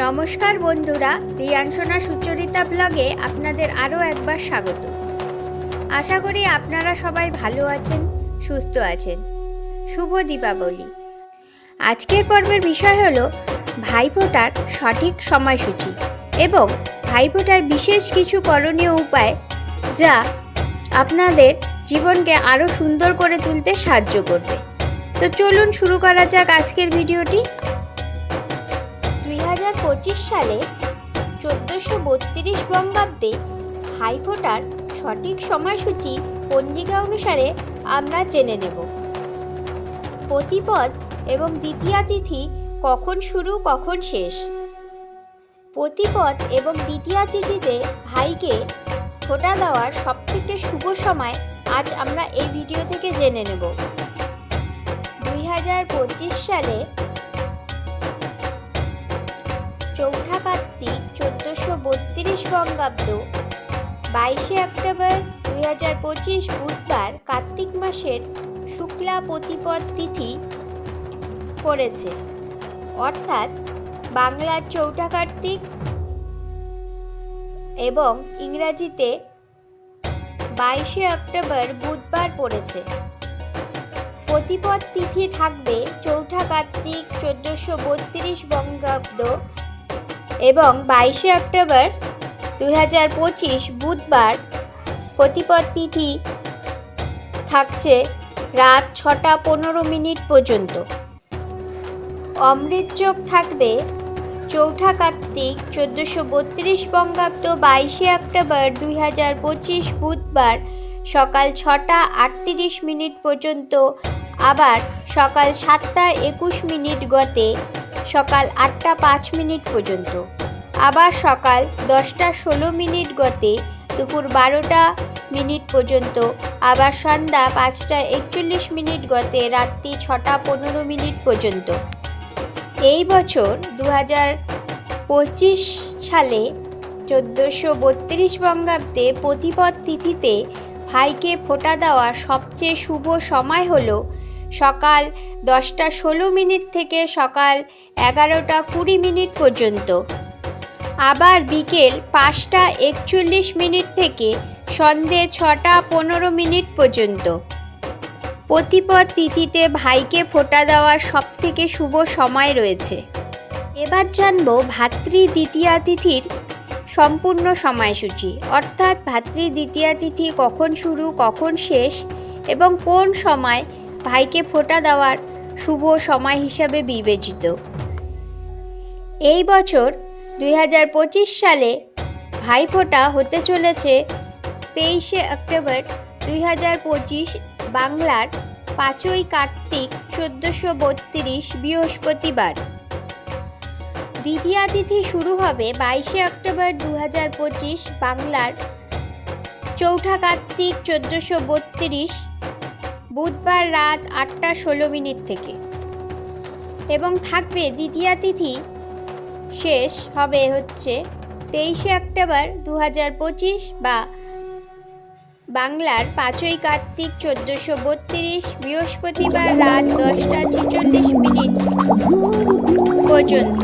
নমস্কার বন্ধুরা রিয়ানসোনা সুচরিতা ব্লগে আপনাদের আরও একবার স্বাগত। আশা করি আপনারা সবাই ভালো আছেন, সুস্থ আছেন। শুভ দীপাবলি। আজকের পর্বের বিষয় হল ভাইফোঁটার সঠিক সময়সূচি এবং ভাইফোঁটার বিশেষ কিছু করণীয় উপায় যা আপনাদের জীবনকে আরও সুন্দর করে তুলতে সাহায্য করবে। তো চলুন শুরু করা যাক আজকের ভিডিওটি। সালে চোদ্দোশো বত্রিশ বঙ্গাব্দে ভাইফোঁটার সঠিক সময়সূচি পঞ্জিকা অনুসারে আমরা জেনে নেব। প্রতিপদ এবং দ্বিতীয়া তিথি কখন শুরু, কখন শেষ? প্রতিপদ এবং দ্বিতীয়া তিথিতে ভাইকে ফোঁটা দেওয়ার সবথেকে শুভ সময় আজ আমরা এই ভিডিও থেকে জেনে নেব। দুই হাজার পঁচিশ সালে চোদ্দোশো বত্রিশ বঙ্গাব্দ, বাইশে অক্টোবর দুই হাজার পঁচিশ বুধবার কার্তিক মাসের শুক্লা প্রতিপদ তিথি পড়েছে। অর্থাৎ বাংলার চৌঠা কার্তিক এবং ইংরাজিতে বাইশে অক্টোবর বুধবার পড়েছে। প্রতিপদ তিথি থাকবে চৌঠা কার্তিক চোদ্দোশো বত্রিশ বঙ্গাব্দ এবং বাইশে অক্টোবর দুই হাজার পঁচিশ বুধবার প্রতিপদ তিথি থাকছে রাত ছটা পনেরো মিনিট পর্যন্ত। অমৃত অমৃতযোগ থাকবে চৌঠা কার্তিক চোদ্দোশো বত্রিশ বঙ্গাব্দ বাইশে অক্টোবর দুই হাজার পঁচিশ বুধবার সকাল ছটা আটত্রিশ মিনিট পর্যন্ত, আবার সকাল সাতটা একুশ মিনিট গতে সকাল আটটা পাঁচ মিনিট পর্যন্ত। আবার সকাল দশটা ষোলো মিনিট গতে দুপুর বারোটা মিনিট পর্যন্ত, আবার সন্ধ্যা পাঁচটা একচল্লিশ মিনিট গতে রাত্রি ছটা পনেরো মিনিট পর্যন্ত। এই বছর দু পঁচিশ সালে চোদ্দোশো বত্রিশ বঙ্গাব্দে প্রতিপদ তিথিতে ভাইকে ফোঁটা দেওয়ার সবচেয়ে শুভ সময় হলো সকাল দশটা ষোলো মিনিট থেকে সকাল এগারোটা কুড়ি মিনিট পর্যন্ত। আবার বিকেল পাঁচটা একচল্লিশ মিনিট থেকে সন্ধে ছটা পনেরো মিনিট পর্যন্ত। প্রতিপদ তিথিতে ভাইকে ফোঁটা দেওয়ার সবথেকে শুভ সময় রয়েছে। এবার জানব ভাতৃ দ্বিতীয়া তিথির সম্পূর্ণ সময়সূচি। অর্থাৎ ভাতৃ দ্বিতীয়া তিথি কখন শুরু, কখন শেষ এবং কোন সময় ভাইকে ফোঁটা দেওয়ার শুভ সময় হিসাবে বিবেচিত। এই বছর দুই হাজার পঁচিশ সালে ভাইফোঁটা হতে চলেছে তেইশে অক্টোবর দুই হাজার পঁচিশ বাংলার পাঁচই কার্তিক চোদ্দোশো বত্রিশ বৃহস্পতিবার। দ্বিতীয়া তিথি শুরু হবে বাইশে অক্টোবর দু হাজার পঁচিশ বাংলার চৌঠা কার্তিক চোদ্দোশো বত্রিশ বুধবার রাত আটটা ষোলো মিনিট থেকে। এবং থাকবে দ্বিতীয়া তিথি শেষ হবে হচ্ছে তেইশে অক্টোবর দু হাজার পঁচিশ বা বাংলার পাঁচই কার্তিক চোদ্দোশো বত্রিশ, বৃহস্পতিবার রাত দশটা ছেচল্লিশ মিনিট পর্যন্ত।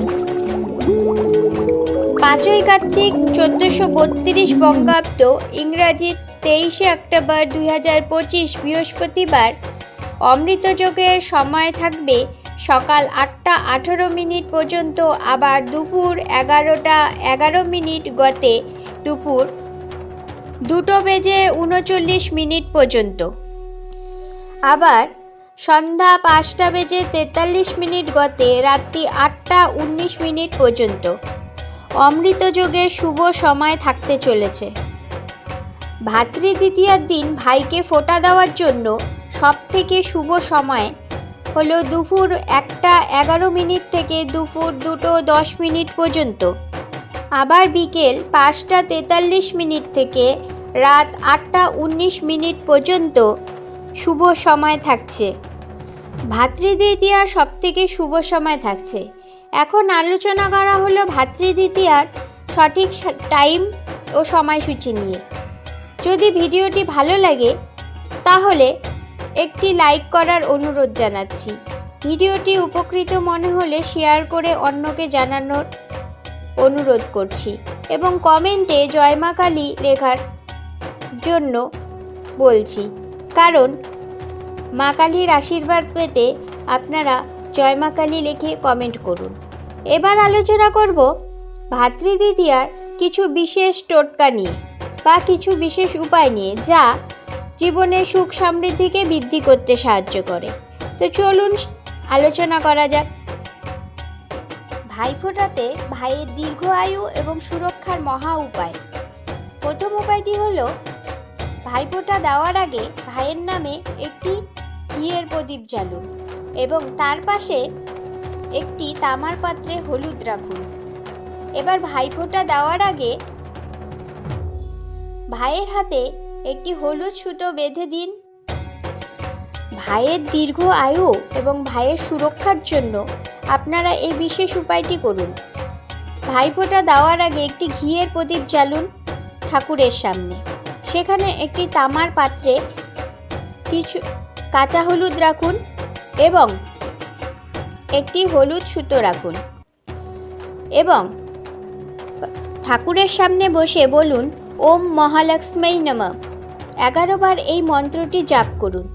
পাঁচই কার্তিক চোদ্দোশো বত্রিশ বঙ্গাব্দ ইংরাজি তেইশে অক্টোবর দুই হাজার পঁচিশ বৃহস্পতিবার। অমৃতযোগের সময় থাকবে সকাল আটটা আঠেরো মিনিট পর্যন্ত, আবার দুপুর এগারোটা এগারো মিনিট গতে দুপুর দুটো বেজে উনচল্লিশ মিনিট পর্যন্ত। আবার সন্ধ্যা পাঁচটা বেজে তেতাল্লিশ মিনিট গতে রাত্রি আটটা উনিশ মিনিট পর্যন্ত। অমৃতযোগের শুভ সময় থাকতে চলেছে। ভাতৃ দ্বিতীয়ার দিন ভাইকে ফোঁটা দেওয়ার জন্য সবথেকে শুভ সময় হলো দুপুর একটা এগারো মিনিট থেকে দুপুর দুটো দশ মিনিট পর্যন্ত। আবার বিকেল পাঁচটা তেতাল্লিশ মিনিট থেকে রাত আটটা উনিশ মিনিট পর্যন্ত শুভ সময় থাকছে। ভাতৃদ্বিতীয়া সব থেকে শুভ সময় থাকছে। এখন আলোচনা করা হলো ভাতৃদ্বিতীয়ার সঠিক টাইম ও সময়সূচি নিয়ে। যদি ভিডিওটি ভালো লাগে, তাহলে একটি লাইক করার অনুরোধ জানাচ্ছি। ভিডিওটি উপকৃত মনে হলে শেয়ার করে অন্যকে জানানোর অনুরোধ করছি এবং কমেন্টে জয় মা কালী লেখার জন্য বলছি। কারণ মা কালীর আশীর্বাদ পেতে আপনারা জয় মা কালী লিখে কমেন্ট করুন। এবার আলোচনা করব ভাতৃদ্বিতীয়ার কিছু বিশেষ টোটকা নিয়ে বা কিছু বিশেষ উপায় নিয়ে যা জীবনের সুখ সমৃদ্ধিকে বৃদ্ধি করতে সাহায্য করে। তো চলুন আলোচনা করা যাক। ভাইফোঁটাতে ভাইয়ের দীর্ঘ আয়ু এবং সুরক্ষার মহা উপায়। প্রথম উপায়টি হলো, ভাইফোঁটা দেওয়ার আগে ভাইয়ের নামে একটি ঘিয়ের প্রদীপ জ্বালুন এবং তার পাশে একটি তামার পাত্রে হলুদ রাখুন। এবার ভাইফোঁটা দেওয়ার আগে ভাইয়ের হাতে একটি হলুদ সুতো বেঁধে দিন। ভাইয়ের দীর্ঘ আয়ু এবং ভাইয়ের সুরক্ষার জন্য আপনারা এই বিশেষ উপায়টি করুন। ভাইফোঁটা দেওয়ার আগে একটি ঘিয়ের প্রদীপ জ্বালুন ঠাকুরের সামনে। সেখানে একটি তামার পাত্রে কিছু কাঁচা হলুদ রাখুন এবং একটি হলুদ সুতো রাখুন। এবং ঠাকুরের সামনে বসে বলুন, ওম মহালক্ষ্মী নম। এগারো বার এই মন্ত্রটি জাপ করুন।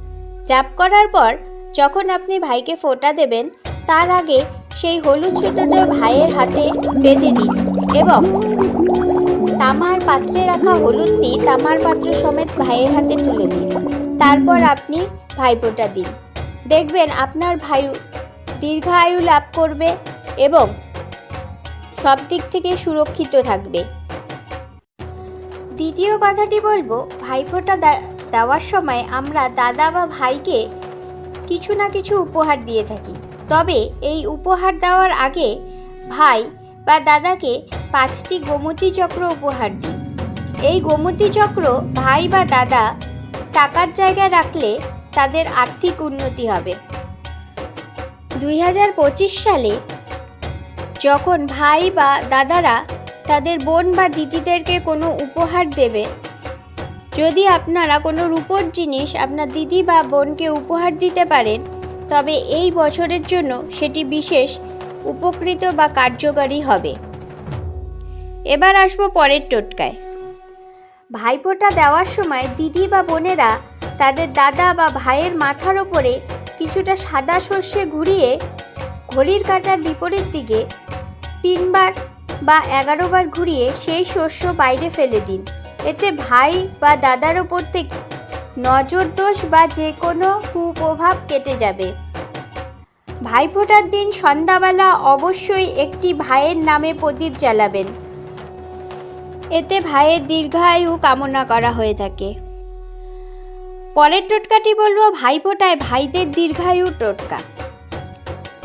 জাপ করার পর যখন আপনি ভাইকে ফোঁটা দেবেন, তার আগে সেই হলুদ সুতোটা ভাইয়ের হাতে বেঁধে দিন এবং তামার পাত্রে রাখা হলুদটি তামার পাত্র সমেত ভাইয়ের হাতে তুলে দিন তারপর আপনি ভাইফোঁটা দিন। দেখবেন আপনার ভাই দীর্ঘায়ু লাভ করবে এবং সব দিক থেকে সুরক্ষিত থাকবে। দ্বিতীয় কথাটি বলব, ভাইফোঁটা দেওয়ার সময় আমরা দাদা বা ভাইকে কিছু না কিছু উপহার দিয়ে থাকি। তবে এই উপহার দেওয়ার আগে ভাই বা দাদাকে পাঁচটি গোমতী চক্র উপহার দিন এই গোমতী চক্র ভাই বা দাদা টাকার জায়গায় রাখলে তাদের আর্থিক উন্নতি হবে। দুই হাজার পঁচিশ সালে যখন ভাই বা দাদারা তাদের বোন বা দিদিদেরকে কোনো উপহার দেবে, যদি আপনারা কোনো রূপোর জিনিস আপনার দিদি বা বোনকে উপহার দিতে পারেন, তবে এই বছরের জন্য সেটি বিশেষ উপকৃত বা কার্যকারী হবে। এবার আসব পরের টোটকায়। ভাইফোঁটা দেওয়ার সময় দিদি বা বোনেরা তাদের দাদা বা ভাইয়ের মাথার ওপরে কিছুটা সাদা শস্যে ঘুরিয়ে ঘড়ির কাঁটার বিপরীত দিকে তিনবার বা এগারো বার ঘুরিয়ে সেই শস্য বাইরে ফেলে দিন। এতে ভাই বা দাদার ওপর থেকে নজর দোষ বা যে কোনো কুপ্রভাব কেটে যাবে। ভাইফোঁটার দিন সন্ধ্যাবেলা অবশ্যই একটি ভাইয়ের নামে প্রদীপ জ্বালাবেন। এতে ভাইয়ের দীর্ঘায়ু কামনা করা হয়ে থাকে। পরের টোটকাটি বলব ভাইফোঁটায় ভাইদের দীর্ঘায়ু টোটকা।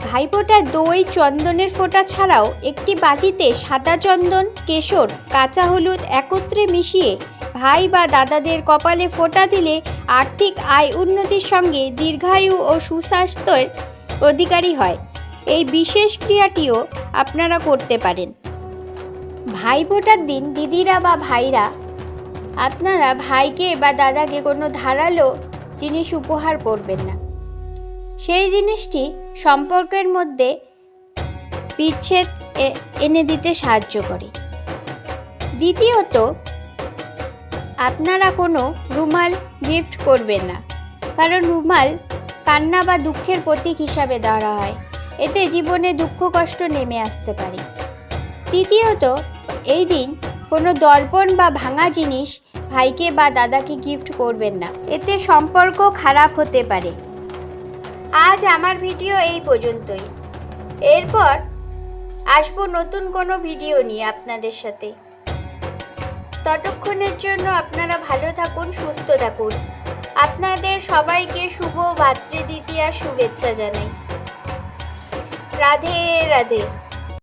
ভাইফোঁটায় দই, চন্দনের ফোঁটা ছাড়াও একটি বাটিতে সাদা চন্দন, কেশর, কাঁচা হলুদ একত্রে মিশিয়ে ভাই বা দাদাদের কপালে ফোঁটা দিলে আর্থিক আয় উন্নতির সঙ্গে দীর্ঘায়ু ও সুস্বাস্থ্যের অধিকারী হয়। এই বিশেষ ক্রিয়াটিও আপনারা করতে পারেন। ভাইফোঁটার দিন, দিদিরা বা ভাইরা, আপনারা ভাইকে বা দাদাকে কোনো ধারালো জিনিস উপহার করবেন না। সেই জিনিসটি সম্পর্কের মধ্যে বিচ্ছেদ এনে দিতে সাহায্য করে। দ্বিতীয়ত, আপনারা কোনো রুমাল গিফট করবেন না, কারণ রুমাল কান্না বা দুঃখের প্রতীক হিসাবে ধরা হয়। এতে জীবনে দুঃখ কষ্ট নেমে আসতে পারে। তৃতীয়ত এই দিন কোনো দর্পণ বা ভাঙা জিনিস ভাইকে বা দাদাকে গিফট করবেন না। এতে সম্পর্ক খারাপ হতে পারে। আজ আমার ভিডিও এই পর্যন্তই। এরপর আসব নতুন কোনো ভিডিও নিয়ে আপনাদের সাথে। ততক্ষণের জন্য আপনারা ভালো থাকুন, সুস্থ থাকুন। আপনাদের সবাইকে শুভ ভাতৃদ্বিতীয়া শুভেচ্ছা জানাই। রাধে রাধে।